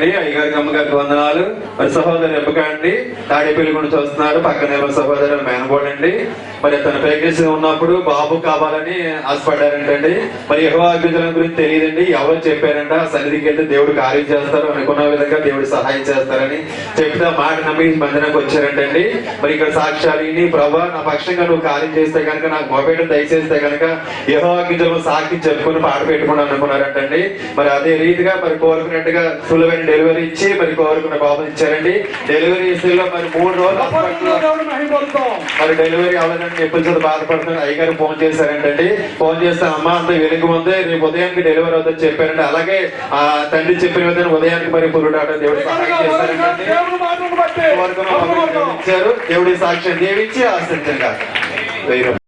అండి అయ్యగారికి అమ్మగారికి వందనాలు. మరి సహోదరు ఎప్పకండి? తాడేపల్లి గురించి చూస్తున్నారు పక్కనే సహోదరు మేనబోడండి. మరి తన ప్యాకేజ్ ఉన్నప్పుడు బాబు కావాలని ఆశపడ్డారంటండి. మరి యెహోవా అభ్యుదయం గురించి తెలియదండి. ఎవరు చెప్పారంట? సన్నిధికి వెళ్తే దేవుడు కార్యం చేస్తారు. అనుకున్న విధంగా దేవుడు సహాయం చేస్తారని చెప్తే మాట నమ్మి మందిరానికి వచ్చారంటండి. మరి ఇక్కడ సాక్ష్యాలు ఇని ప్రభా నా పక్షంగా నువ్వు కార్యం చేస్తే కనుక నాకు మొబైల్ దయచేస్తే కనుక యహో అగ్నిజలం సాకి చెప్పుకుని పాట పెట్టుకుని అనుకున్నారంటండి. మరి అదే రీతిగా మరి కోరుకున్నట్టుగా సులువైన డెలివరీ ఇచ్చి మరి కోరుకున్న బాబు ఇచ్చారండి. డెలివరీ ఇస్తేలో మరి మూడు రోజులు మరి డెలివరీ అవ్వదని ఎప్పుడు చోట బాధపడుతున్నారు. అయ్యగారు ఫోన్ చేశారంటండి. ఫోన్ చేస్తే అమ్మ అంత వెలుగు ముందే రేపు ఉదయానికి డెలివరీ అవుతుందని చెప్పారండి. అలాగే ఆ తండ్రి చెప్పిన విధంగా ఉదయానికి మరి పురుడాట దేవుడు సహాయం దేవుడి సాక్ష్యం దీవించి ఆశించండి